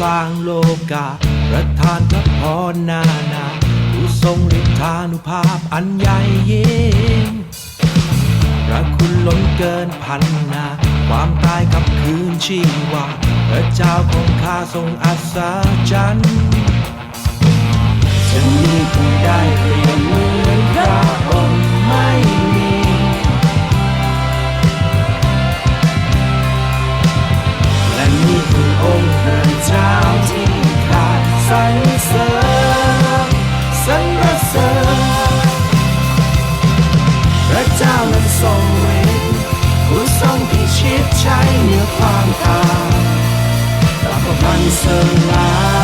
สร้างโลกา ประทานพระพรนานาผู้ทรงฤทธานุภาพอันใหญ่ยิ่งพระคุณล้นเกินพันนา ความตายกับคืนชีวาพระเจ้าของข้าทรงอัศจรรย์ เสริญสรรเสริญพระเจ้านั้นทรงฤทธิ์ผู้ทรงพิชิตใช้เหนือความตายรับประพันเสลายพระเจ้า